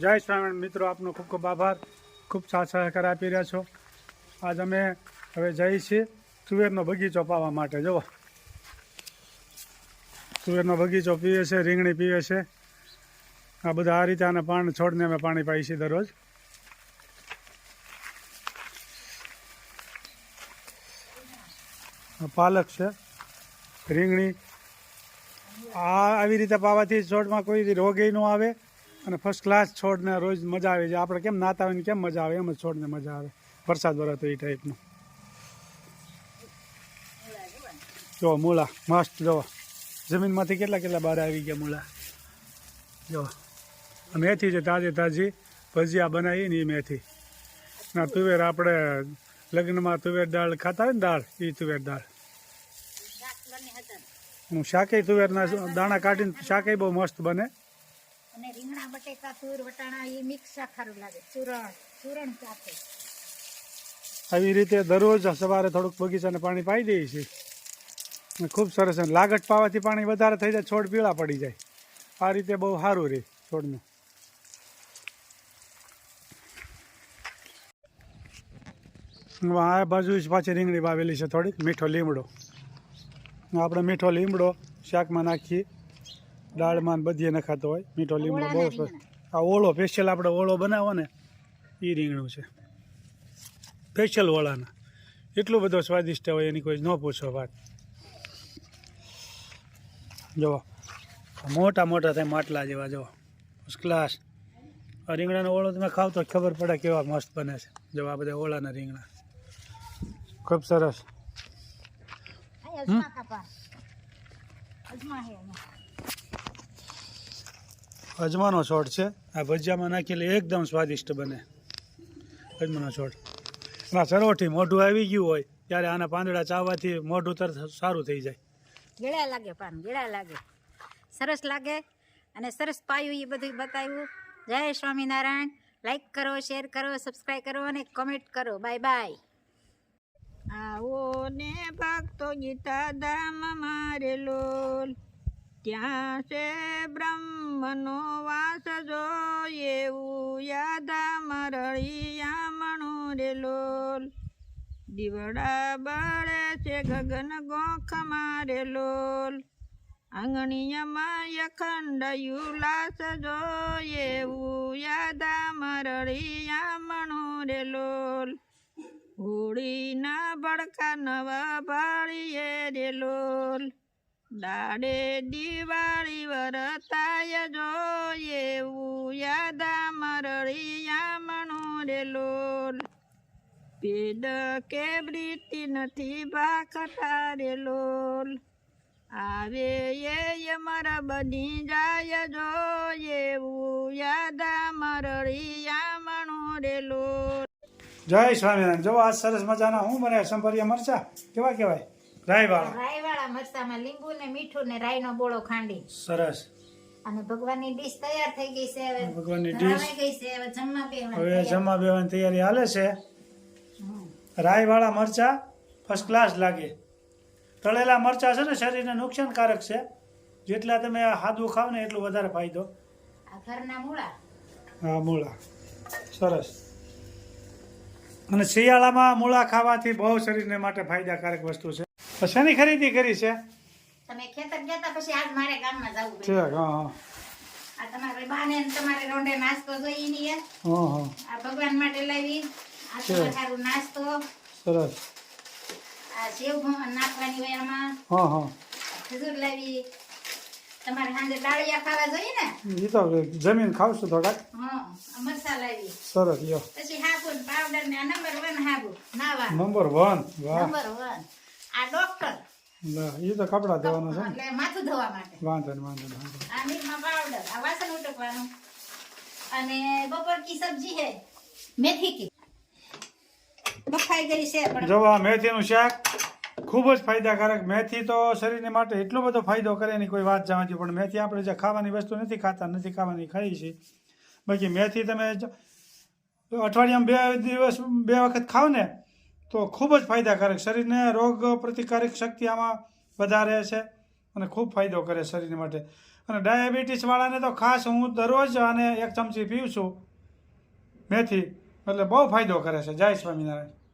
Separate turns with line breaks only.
જય સ્વામિનારાયણ મિત્રો, આપનો ખૂબ ખૂબ આભાર. ખૂબ સાથ સહકાર આપી રહ્યા છો. આજ અમે હવે જઈએ છીએ તુવેરનો બગીચો પાવા માટે. જુઓ. તુવેરનો બગીચો પીએ છે, રીંગણી પીએ છે. આ બધા આ રીતે આને પાણી છોડને અમે પાણી પાઈએ છીએ દરરોજ. પાલક છે, રીંગણી. આ આવી રીતે પાવાથી છોડમાં કોઈ રોગે ન આવે. અને ફર્સ્ટ ક્લાસ છોડને રોજ મજા આવે છે. આપણે કેમ નાતા હોય ને કેમ મજા આવે? એમ જ છોડને મજા આવે. વરસાદ વરસ એ ટાઈપનું જો મૂળા મસ્ત જો. જમીનમાંથી કેટલા કેટલા બહાર આવી ગયા મૂળા? જો. મેથી છે તાજી તાજી ભજીયા બનાવી ને એ મેથી. ના તુવેર આપણે લગ્નમાં તુવેર દાળ ખાતા હોય ને દાળ એ તુવેર દાળ. હું શાકે તુવેરના દાણા કાઢીને શાકે બહુ મસ્ત બને.
અને રીંગણા, બટેકા, તુર, વટાણા એ મિક્સ સારું લાગે. ચૂરણ ચૂરણ સાથે.
આવી રીતે દરરોજ સવારે થોડુંક બગીચાને પાણી પાઈ દઈએ છીએ. ખૂબ સરસ લાગટ પાવાથી પાણી વધારે થઈ જાય, છોડ પીળા પડી જાય. આ રીતે બહુ સારું રહે છોડનું. આ બાજુ જ પાછી રીંગણી વાવેલી છે થોડીક, મીઠો લીમડો. આપણે મીઠો લીમડો શાકમાં નાખીએ. દાળમાં બધી બધીએ નખાતો હોય. મીઠો લીંબુ બહુ સરસ આ ઓળો સ્પેશિયલ આપણે ઓળો બનાવો ને એ રીંગણું છે. સ્પેશિયલ ઓળાના એટલું બધો સ્વાદિષ્ટ હોય એની કોઈ ન પૂછો વાત. જુઓ મોટા મોટા થાય માટલા જેવા જુઓ ફર્સ્ટ ક્લાસ આ રીંગણાનો ઓળો તમે ખાવ તો ખબર પડે કેવા મસ્ત બને છે. જો આ બધા ઓળાના રીંગણા. ખૂબ સરસ.
આ
અજમાનો છોડ છે. આ ભજીયામાં નાખેલી એકદમ સ્વાદિષ્ટ બને. અજમાનો છોડ. એમાં સરોઠી મોઢું આવી ગયું હોય ત્યારે આના પાંદડા ચાવવાથી મોઢું તરત સારું થઈ જાય.
ગેળા લાગે પાન ગેળા લાગે. સરસ લાગે અને સરસ પાયું એ બધું બતાવ્યું. જય સ્વામિનારાયણ. લાઈક કરો શેર કરો સબસ્ક્રાઈબ કરો અને કોમેન્ટ કરો. બાય બાય આવો ને ભક્તો ગીતા ધામ મારે લોલ ત્યાં છે બ્રહ્મનો વાસ જો એવું યાદા મરળિયા મણો રે લોલ. દીવડા બળે છે ગગન ગોખ મારે લોલ. આંગણીયામાં યખંડ યુલાસ જો એવું યાદા મરળિયા મણો રે લોલ. હોળીના ભડકા નવા ભાળીએ રે લોલ. દાડે દિવાળી વરતાય જો એવું યાદા મરળિયા મણો રે લોલ. પેડ કે બ્રીતિ નથી ભાખતા રે લોલ. આવે એ મારા બની જાય જો એવું યાદા મરળિયા મણો લોલ.
જય સ્વામિનારાયણ. જો આ સરસ મજાના હું બને સંભરિયા મરચા. કેવા કહેવાય? રાયવાળા.
રાયવાળા મરચામાં લીંબુ ને મીઠું ને રાયનો બોળો ખાંડી.
સરસ.
અને ભગવાનની ડીશ તૈયાર થઈ ગઈ છે હવે.
ભગવાનની ડીશ.
ગઈ છે હવે જમવા
હવે બેવાની તૈયારી હાલે છે. રાયવાળા મરચા ફર્સ્ટ ક્લાસ લાગે. તળેલા મરચા છે ને શરીરને નુકસાનકારક છે. જેટલા તમે સાદું ખાવ ને એટલું વધારે ફાયદો.
આ ઘરના મૂળા.
હા મૂળા. સરસ. અને શિયાળામાં મૂળા ખાવાથી બહુ શરીરને માટે ફાયદાકારક વસ્તુ છે. શેની ખરીદી કરી છે?
તમે ખેતર ગયા પછી આજ મારે ગામમાં જવું
છે હા હા.
આ તમારે બાને તમારે રોંઢે નાસ્તો જોઈએ ની એ.
હા હા.
આ ભગવાન માટે લાવી. આ તમારે સારું નાસ્તો.
સરસ.
આ સેવ નાખવાની હોય આમાં.
હા હા.
ખજૂર લાવી. તમારે સાંજે ડાળિયા ખાવા જોઈએ ને?
એ તો જમીન ખાવશું થોડાક
હા મરસા લાવી.
સરસ યો
પછી હાબુ પાવડર ને નંબર વન હાબુ નાવા.
નંબર વન વાહ.
નંબર વન આ ડોક્ટર.
એ તો કપડા ધોવાનો છે
એટલે માથું ધોવા માટે.
વાંધો નહીં વાંધો નહીં
આ નિરમા પાવડર આ વાસણ ઉટકવાનું. અને બપોર કી સબ્જી હે મેથી કી. બફાઈ ગઈ છે પણ
જો આ મેથીનું શાક ખૂબ જ ફાયદાકારક. મેથી તો શરીરને માટે એટલો બધો ફાયદો કરે એની કોઈ વાત જવાથી પણ મેથી આપણે જે ખાવાની વસ્તુ નથી ખાતા નથી ખાવાની છીએ બાકી મેથી તમે અઠવાડિયામાં બે દિવસ બે વખત ખાવ ને તો ખૂબ જ ફાયદાકારક. શરીરને રોગ પ્રતિકારક શક્તિ આમાં વધારે છે અને ખૂબ ફાયદો કરે શરીર માટે. અને ડાયાબિટીસવાળાને તો ખાસ હું દરરોજ આને એક ચમચી પીઉં છું. મેથી, એટલે બહુ ફાયદો કરે છે. જય સ્વામિનારાયણ.